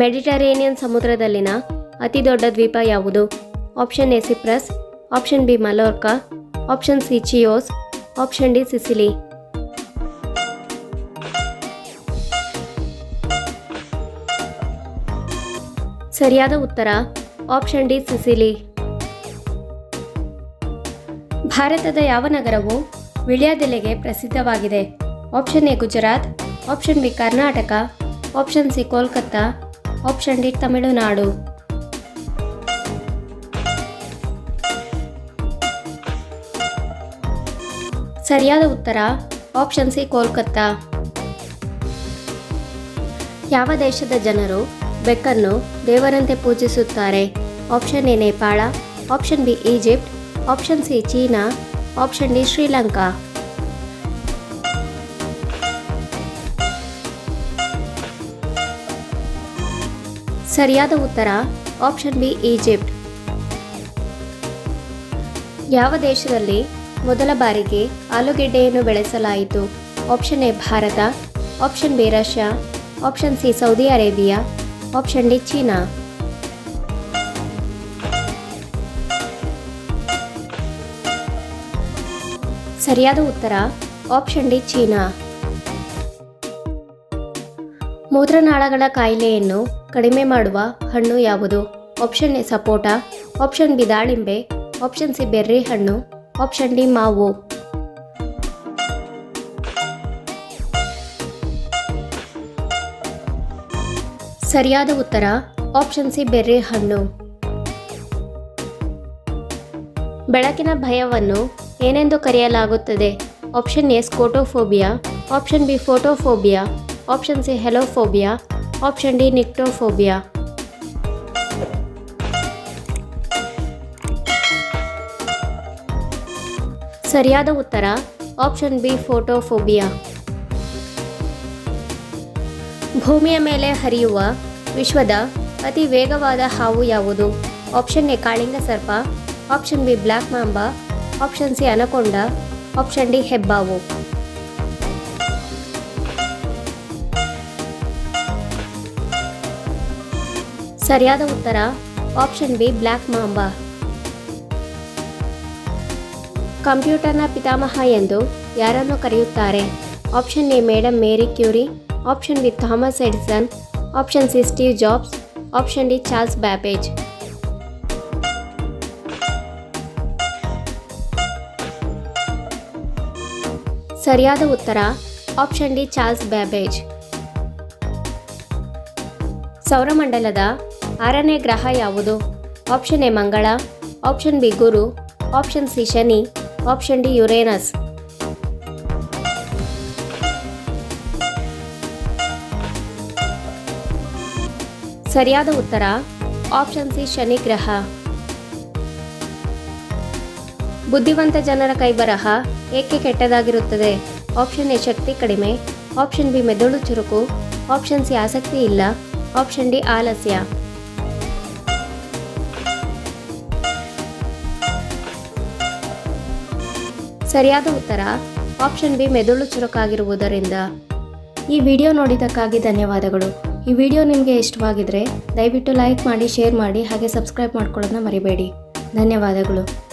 Mediterranean ಸಮುದ್ರದಲ್ಲಿನ ಅತಿ ದೊಡ್ಡ ದ್ವೀಪ ಯಾವುದು? Option A Cyprus, option B Mallorca, option C Chios, option D Sicily. ಸರಿಯಾದ ಉತ್ತರ, ಆಪ್ಷನ್ ಡಿ ಸಿಸಿಲಿ. ಭಾರತದ ಯಾವ ನಗರವು ವಿಳ್ಯಾದೆಲೆಗೆ ಪ್ರಸಿದ್ಧವಾಗಿದೆ? Option A Gujarat, option B Karnataka, option C Kolkata option D Tamil Nadu. ಸರಿಯಾದ ಉತ್ತರ, ಆಪ್ಷನ್ ಸಿ ಕೋಲ್ಕತ್ತಾ. ಯಾವ ದೇಶದ ಜನರು ಬೆಕ್ಕನ್ನು ದೇವರಂತೆ ಪೂಜಿಸುತ್ತಾರೆ? Option A Nepal, option B Egypt, option C China, option D Sri Lanka. ಸರಿಯಾದ ಉತ್ತರ, ಆಪ್ಷನ್ ಬಿ, ಈಜಿಪ್ಟ್. ಯಾವ ದೇಶದಲ್ಲಿ ಮೊದಲ ಬಾರಿಗೆ ಆಲೂಗೆಡ್ಡೆಯನ್ನು ಬೆಳೆಸಲಾಯಿತು? Option A, Bharat. Option B, Russia. Option C, Saudi Arabia. Option D, China. ಸರಿಯಾದ ಉತ್ತರ, ಆಪ್ಷನ್ ಡಿ, ಚೀನಾ. ಮೂತ್ರನಾಳಗಳ ಕಾಯಿಲೆಯನ್ನು ಕಡಿಮೆ ಮಾಡುವ ಹಣ್ಣು ಯಾವುದು? Option A sapota option B ದಾಳಿಂಬೆ ಆಪ್ಷನ್ ಸಿ ಬೆರ್ರಿ ಹಣ್ಣು ಆಪ್ಷನ್ ಡಿ ಮಾವು. ಸರಿಯಾದ ಉತ್ತರ ಆಪ್ಷನ್ ಸಿ ಬೆರ್ರಿ ಹಣ್ಣು. ಬೆಳಕಿನ ಭಯವನ್ನು ಏನೆಂದು ಕರೆಯಲಾಗುತ್ತದೆ? Option A scotophobia option B photophobia option C heliophobia option D nyctophobia ಸರಿಯಾದ ಉತ್ತರ ಆಪ್ಷನ್ ಬಿ ಫೋಟೋಫೋಬಿಯಾ ಭೂಮಿಯ ಮೇಲೆ ಹರಿಯುವ ವಿಶ್ವದ ಅತಿ ವೇಗವಾದ ಹಾವು ಯಾವುದು? ಆಪ್ಷನ್ ಎ ಕಾಳಿಂಗ ಸರ್ಪ. Option B black mamba. Option C anaconda. Option D ಹೆಬ್ಬಾವು. ಸರಿಯಾದ ಉತ್ತರ ಆಪ್ಷನ್ ಬಿ ಬ್ಲ್ಯಾಕ್ ಮಾಂಬಾ. ಕಂಪ್ಯೂಟರ್ನ ಪಿತಾಮಹ ಎಂದು ಯಾರನ್ನು ಕರೆಯುತ್ತಾರೆ? Option A madam Marie Curie option B Thomas Edison option C Steve Jobs option D Charles Babbage ಸರಿಯಾದ ಉತ್ತರ ಆಪ್ಷನ್ ಡಿ ಚಾರ್ಲ್ಸ್ ಬ್ಯಾಬೇಜ್ ಸೌರಮಂಡಲದ ಆರನೇ ಗ್ರಹ ಯಾವುದು? Option A Mangala option B Guru option C Shani option D Uranus ಸರಿಯಾದ ಉತ್ತರ option C Shani ಗ್ರಹ. ಬುದ್ಧಿವಂತ ಜನರ ಕೈಬರಹ ಏಕೆ ಕೆಟ್ಟದಾಗಿರುತ್ತದೆ? ಆಪ್ಷನ್ ಎ ಶಕ್ತಿ ಕಡಿಮೆ ಆಪ್ಷನ್ ಬಿ ಮೆದುಳು ಚುರುಕು ಆಪ್ಷನ್ ಸಿ ಆಸಕ್ತಿ ಇಲ್ಲ. ಆಪ್ಷನ್ ಡಿ ಆಲಸ್ಯ. ಸರಿಯಾದ ಉತ್ತರ, ಆಪ್ಷನ್ ಬಿ ಮೆದುಳು ಚುರುಕಾಗಿರುವುದರಿಂದ. ಈ ವಿಡಿಯೋ ನೋಡಿದ್ದಕ್ಕಾಗಿ ಧನ್ಯವಾದಗಳು. ಈ ವಿಡಿಯೋ ನಿಮಗೆ ಇಷ್ಟವಾಗಿದ್ದರೆ ದಯವಿಟ್ಟು ಲೈಕ್ ಮಾಡಿ, ಶೇರ್ ಮಾಡಿ, ಹಾಗೆ ಸಬ್ಸ್ಕ್ರೈಬ್ ಮಾಡ್ಕೊಳ್ಳೋದನ್ನ ಮರಿಬೇಡಿ. ಧನ್ಯವಾದಗಳು.